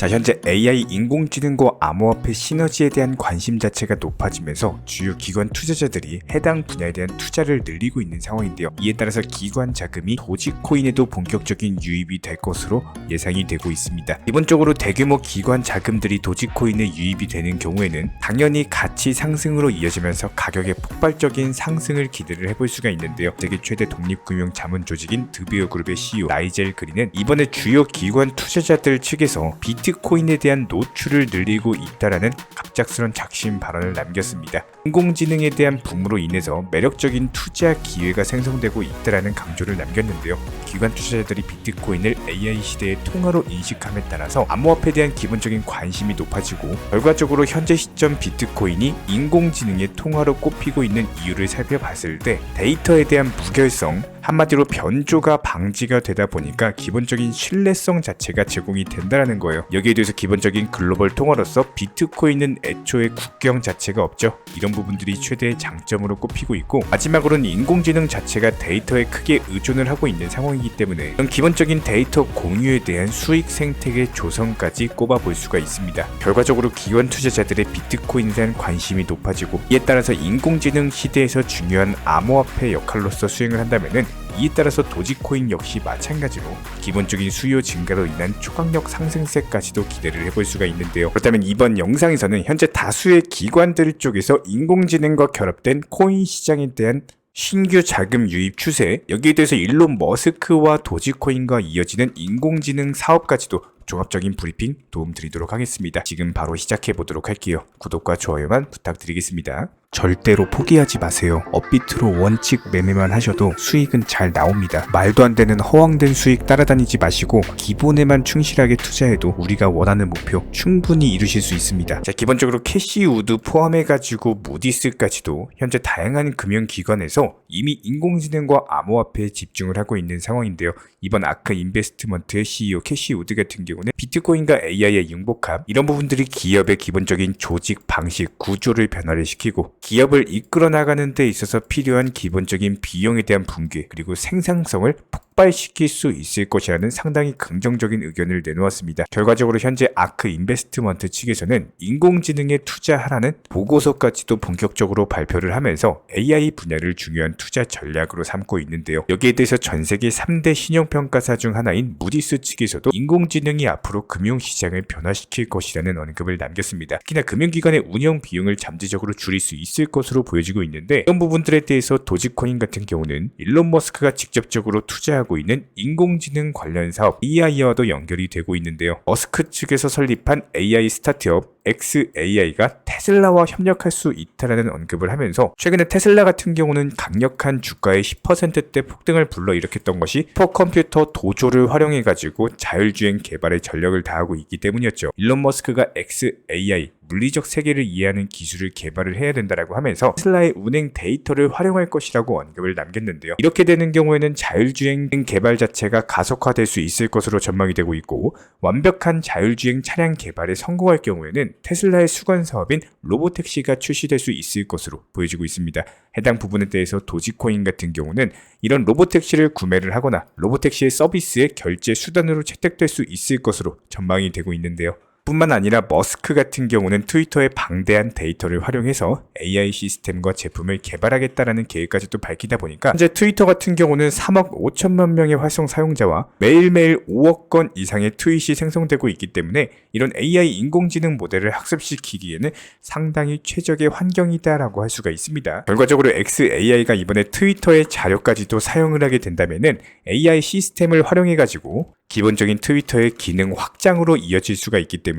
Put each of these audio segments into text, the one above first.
자, 현재 AI 인공지능과 암호화폐 시너지에 대한 관심 자체가 높아지면서 주요 기관 투자자들이 해당 분야에 대한 투자를 늘리고 있는 상황인데요. 이에 따라서 기관 자금이 도지코인에도 본격적인 유입이 될 것으로 예상이 되고 있습니다. 기본적으로 대규모 기관 자금들이 도지코인에 유입이 되는 경우에는 당연히 가치 상승으로 이어지면서 가격의 폭발적인 상승을 기대를 해볼 수가 있는데요. 세계 최대 독립금융 자문 조직인 드비오 그룹의 CEO 나이젤 그린은 이번에 주요 기관 투자자들 측에서 비트 코인에 대한 노출을 늘리고 있다라는 갑작스런 작심 발언을 남겼습니다. 인공지능에 대한 붐으로 인해서 매력적인 투자 기회가 생성되고 있다라는 강조를 남겼는데요. 기관 투자자들이 비트코인을 AI 시대의 통화로 인식함에 따라서 암호화폐에 대한 기본적인 관심이 높아지고 결과적으로 현재 시점 비트코인이 인공지능의 통화로 꼽히고 있는 이유를 살펴봤을 때 데이터에 대한 무결성 한마디로 변조가 방지가 되다 보니까 기본적인 신뢰성 자체가 제공이 된다는 거예요. 여기에 대해서 기본적인 글로벌 통화로서 비트코인은 애초에 국경 자체가 없죠. 이런 부분들이 최대의 장점으로 꼽히고 있고 마지막으로는 인공지능 자체가 데이터에 크게 의존을 하고 있는 상황이기 때문에 이런 기본적인 데이터 공유에 대한 수익 생태계 조성까지 꼽아볼 수가 있습니다. 결과적으로 기관 투자자들의 비트코인에 대한 관심이 높아지고 이에 따라서 인공지능 시대에서 중요한 암호화폐 역할로서 수행을 한다면은 이에 따라서 도지코인 역시 마찬가지로 기본적인 수요 증가로 인한 초강력 상승세까지도 기대를 해볼 수가 있는데요. 그렇다면 이번 영상에서는 현재 다수의 기관들 쪽에서 인공지능과 결합된 코인 시장에 대한 신규 자금 유입 추세, 여기에 대해서 일론 머스크와 도지코인과 이어지는 인공지능 사업까지도 종합적인 브리핑 도움 드리도록 하겠습니다. 지금 바로 시작해 보도록 할게요. 구독과 좋아요만 부탁드리겠습니다. 절대로 포기하지 마세요. 업비트로 원칙 매매만 하셔도 수익은 잘 나옵니다. 말도 안 되는 허황된 수익 따라다니지 마시고 기본에만 충실하게 투자해도 우리가 원하는 목표 충분히 이루실 수 있습니다. 자, 기본적으로 캐시우드 포함해가지고 무디스까지도 현재 다양한 금융기관에서 이미 인공지능과 암호화폐에 집중을 하고 있는 상황인데요. 이번 아크 인베스트먼트의 CEO 캐시우드 같은 경우는 비트코인과 AI의 융복합 이런 부분들이 기업의 기본적인 조직 방식 구조를 변화를 시키고 기업을 이끌어 나가는 데 있어서 필요한 기본적인 비용에 대한 붕괴 그리고 생산성을 폭발시킬 수 있을 것이라는 상당히 긍정적인 의견을 내놓았습니다. 결과적으로 현재 아크 인베스트먼트 측에서는 인공지능에 투자하라는 보고서까지도 본격적으로 발표를 하면서 AI 분야를 중요한 투자 전략으로 삼고 있는데요. 여기에 대해서 전 세계 3대 신용평가사 중 하나인 무디스 측에서도 인공지능이 앞으로 금융시장을 변화시킬 것이라는 언급을 남겼습니다. 특히나 금융기관의 운영 비용을 잠재적으로 줄일 수 있을 것으로 보여지고 있는데 이런 부분들에 대해서 도지코인 같은 경우는 일론 머스크가 직접적으로 투자하고 있는 인공지능 관련 사업 AI와도 연결이 되고 있는데요. 머스크 측에서 설립한 AI 스타트업 XAI가 테슬라와 협력할 수 있다라는 언급을 하면서 최근에 테슬라 같은 경우는 강력한 주가의 10%대 폭등을 불러일으켰던 것이 슈퍼컴퓨터 도조를 활용해 가지고 자율주행 개발에 전력을 다하고 있기 때문이었죠. 일론 머스크가 XAI 물리적 세계를 이해하는 기술을 개발을 해야 된다라고 하면서 테슬라의 운행 데이터를 활용할 것이라고 언급을 남겼는데요. 이렇게 되는 경우에는 자율주행 개발 자체가 가속화될 수 있을 것으로 전망이 되고 있고 완벽한 자율주행 차량 개발에 성공할 경우에는 테슬라의 수건 사업인 로보택시가 출시될 수 있을 것으로 보여지고 있습니다. 해당 부분에 대해서 도지코인 같은 경우는 이런 로보택시를 구매를 하거나 로보택시의 서비스의 결제 수단으로 채택될 수 있을 것으로 전망이 되고 있는데요. 뿐만 아니라 머스크 같은 경우는 트위터의 방대한 데이터를 활용해서 AI 시스템과 제품을 개발하겠다라는 계획까지도 밝히다 보니까 현재 트위터 같은 경우는 3억 5천만 명의 활성 사용자와 매일매일 5억 건 이상의 트윗이 생성되고 있기 때문에 이런 AI 인공지능 모델을 학습시키기에는 상당히 최적의 환경이다라고 할 수가 있습니다. 결과적으로 XAI가 이번에 트위터의 자료까지도 사용을 하게 된다면은 AI 시스템을 활용해 가지고 기본적인 트위터의 기능 확장으로 이어질 수가 있기 때문에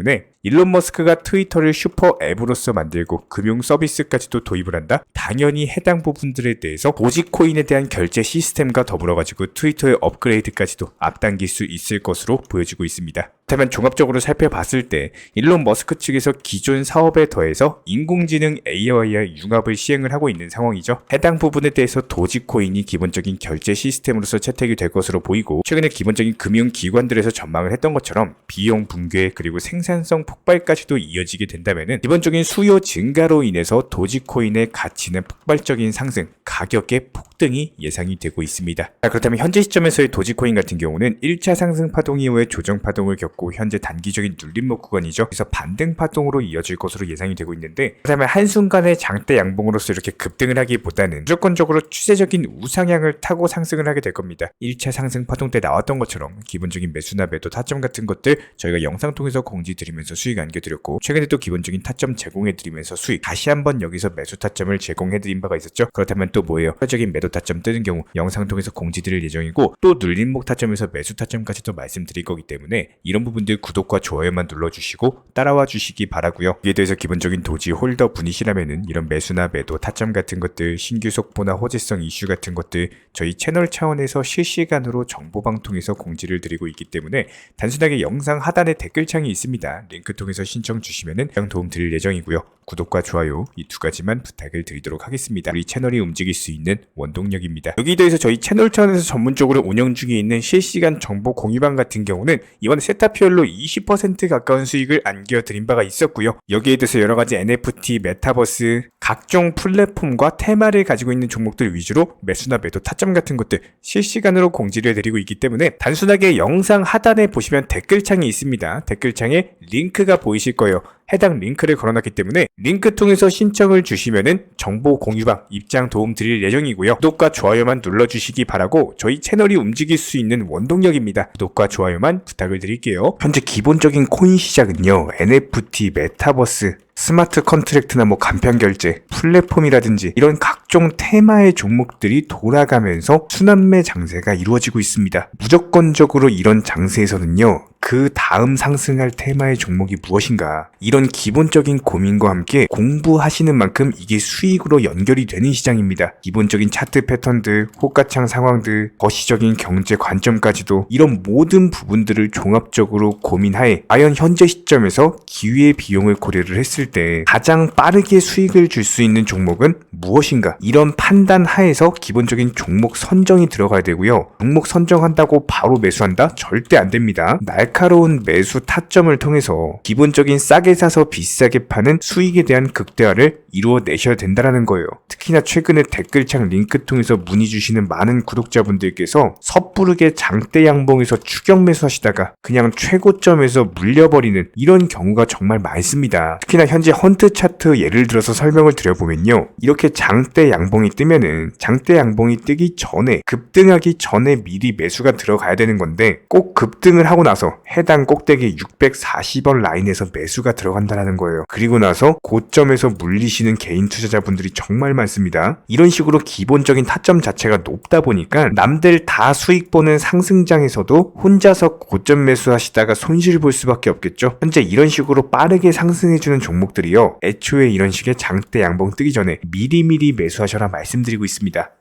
일론 머스크가 트위터를 슈퍼 앱으로서 만들고 금융 서비스까지도 도입을 한다? 당연히 해당 부분들에 대해서 도지코인에 대한 결제 시스템과 더불어 가지고 트위터의 업그레이드까지도 앞당길 수 있을 것으로 보여지고 있습니다. 그렇다면 종합적으로 살펴봤을 때 일론 머스크 측에서 기존 사업에 더해서 인공지능 AI와의 융합을 시행을 하고 있는 상황이죠. 해당 부분에 대해서 도지코인이 기본적인 결제 시스템으로서 채택이 될 것으로 보이고 최근에 기본적인 금융 기관들에서 전망을 했던 것처럼 비용 붕괴 그리고 생산성 폭발까지도 이어지게 된다면 기본적인 수요 증가로 인해서 도지코인의 가치는 폭발적인 상승, 가격의 폭등이 예상이 되고 있습니다. 자, 그렇다면 현재 시점에서의 도지코인 같은 경우는 1차 상승 파동 이후에 조정 파동을 겪고 있었고 현재 단기적인 눌림목 구간이죠. 그래서 반등 파동으로 이어질 것으로 예상이 되고 있는데 그다음에 한순간에 장대 양봉으로서 이렇게 급등을 하기보다는 무조건적으로 추세적인 우상향을 타고 상승을 하게 될 겁니다. 1차 상승 파동 때 나왔던 것처럼 기본적인 매수나 매도 타점 같은 것들 저희가 영상 통해서 공지 드리면서 수익 안겨드렸고 최근에 또 기본적인 타점 제공해드리면서 수익 다시 한번 여기서 매수 타점을 제공해드린 바가 있었죠. 그렇다면 또 뭐예요? 추가적인 매도 타점 뜨는 경우 영상 통해서 공지 드릴 예정이고 또 눌림목 타점에서 매수 타점까지도 말씀드릴 거기 때문에 이런 부분 들 구독과 좋아요만 눌러주시고 따라와 주시기 바라고요. 이에 대해서 기본적인 도지 홀더 분이시라면은 이런 매수나 매도 타점 같은 것들 신규 속보나 호재성 이슈 같은 것들 저희 채널 차원에서 실시간으로 정보 방통에서 공지를 드리고 있기 때문에 단순하게 영상 하단에 댓글창이 있습니다. 링크 통해서 신청 주시면은 도움 드릴 예정이고요. 구독과 좋아요 이 두 가지만 부탁을 드리도록 하겠습니다. 우리 채널이 움직일 수 있는 원동력입니다. 여기에 대해서 저희 채널 차원에서 전문적으로 운영 중에 있는 실시간 정보 공유방 같은 경우는 이번에 세 타피얼로 20% 가까운 수익을 안겨드린 바가 있었고요. 여기에 대해서 여러 가지 NFT, 메타버스, 각종 플랫폼과 테마를 가지고 있는 종목들 위주로 매수나 매도 타점 같은 것들 실시간으로 공지를 드리고 있기 때문에 단순하게 영상 하단에 보시면 댓글창이 있습니다. 댓글창에 링크가 보이실 거예요. 해당 링크를 걸어놨기 때문에 링크 통해서 신청을 주시면은 정보 공유방 입장 도움 드릴 예정이고요. 구독과 좋아요만 눌러주시기 바라고 저희 채널이 움직일 수 있는 원동력입니다. 구독과 좋아요만 부탁을 드릴게요. 현재 기본적인 코인 시장은요. NFT, 메타버스, 스마트 컨트랙트나 뭐 간편 결제, 플랫폼이라든지 이런 각 종 테마의 종목들이 돌아가면서 순환매 장세가 이루어지고 있습니다. 무조건적으로 이런 장세에서는요. 그 다음 상승할 테마의 종목이 무엇인가 이런 기본적인 고민과 함께 공부하시는 만큼 이게 수익으로 연결이 되는 시장입니다. 기본적인 차트 패턴들, 호가창 상황들, 거시적인 경제 관점까지도 이런 모든 부분들을 종합적으로 고민하에 과연 현재 시점에서 기회의 비용을 고려를 했을 때 가장 빠르게 수익을 줄 수 있는 종목은 무엇인가 이런 판단 하에서 기본적인 종목 선정이 들어가야 되고요. 종목 선정한다고 바로 매수한다? 절대 안 됩니다. 날카로운 매수 타점을 통해서 기본적인 싸게 사서 비싸게 파는 수익에 대한 극대화를 이루어내셔야 된다는 거예요. 특히나 최근에 댓글창 링크 통해서 문의 주시는 많은 구독자분들께서 섣부르게 장대 양봉에서 추격 매수하시다가 그냥 최고점에서 물려버리는 이런 경우가 정말 많습니다. 특히나 현재 헌트 차트 예를 들어서 설명을 드려보면요. 이렇게 장대 양봉이 뜨면은 장대 양봉이 뜨기 전에 급등하기 전에 미리 매수가 들어가야 되는 건데 꼭 급등을 하고 나서 해당 꼭대기 640원 라인에서 매수가 들어간다는 거예요. 그리고 나서 고점에서 물리시는 개인 투자자분들이 정말 많습니다. 이런 식으로 기본적인 타점 자체가 높다 보니까 남들 다 수익 보는 상승장에서도 혼자서 고점 매수하시다가 손실 볼 수밖에 없겠죠. 현재 이런 식으로 빠르게 상승해주는 종목들이요. 애초에 이런 식의 장대 양봉 뜨기 전에 미리미리 매수 하셔라 말씀드리고 있습니다.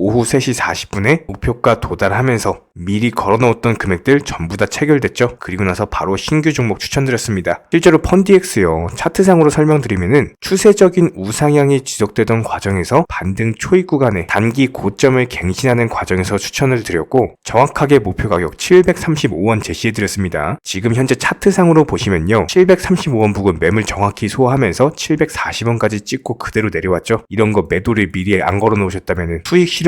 오후 3시 40분에 목표가 도달하면서 미리 걸어 놓았던 금액들 전부 다 체결됐죠. 그리고 나서 바로 신규 종목 추천드렸습니다. 실제로 펀디엑스요. 차트상으로 설명드리면은 추세적인 우상향이 지속되던 과정에서 반등 초입 구간에 단기 고점을 갱신하는 과정에서 추천을 드렸고 정확하게 목표 가격 735원 제시해드렸습니다. 지금 현재 차트상으로 보시면요. 735원 부근 매물 정확히 소화하면서 740원까지 찍고 그대로 내려왔죠. 이런 거 매도를 미리 안 걸어 놓으셨다면 수익 실현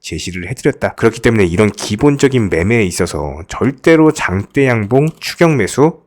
제시를 해드렸다. 그렇기 때문에 이런 기본적인 매매에 있어서 절대로 장대 양봉 추격 매수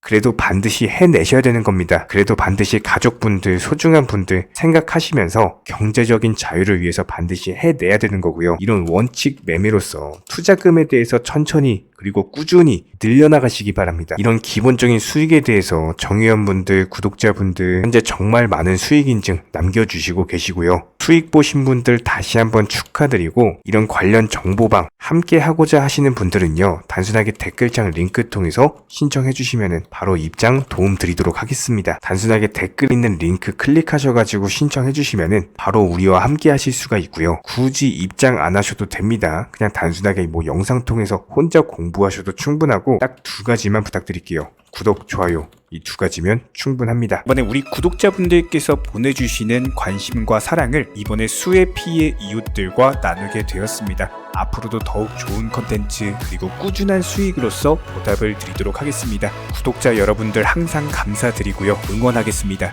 그래도 반드시 해내셔야 되는 겁니다. 그래도 반드시 가족분들, 소중한 분들 생각하시면서 경제적인 자유를 위해서 반드시 해내야 되는 거고요. 이런 원칙 매매로서 투자금에 대해서 천천히 그리고 꾸준히 늘려나가시기 바랍니다. 이런 기본적인 수익에 대해서 정의원분들, 구독자분들 현재 정말 많은 수익 인증 남겨주시고 계시고요. 수익 보신 분들 다시 한번 축하드리고 이런 관련 정보방 함께 하고자 하시는 분들은요. 단순하게 댓글창 링크 통해서 신청해 주시면 바로 입장 도움 드리도록 하겠습니다. 단순하게 댓글 있는 링크 클릭하셔가지고 신청해 주시면 바로 우리와 함께 하실 수가 있고요. 굳이 입장 안 하셔도 됩니다. 그냥 단순하게 뭐 영상 통해서 혼자 공부하셔도 충분하고 딱 두 가지만 부탁드릴게요. 구독, 좋아요. 이 두 가지면 충분합니다. 이번에 우리 구독자분들께서 보내주시는 관심과 사랑을 이번에 수의 피해 이웃들과 나누게 되었습니다. 앞으로도 더욱 좋은 컨텐츠 그리고 꾸준한 수익으로서 보답을 드리도록 하겠습니다. 구독자 여러분들 항상 감사드리고요. 응원하겠습니다.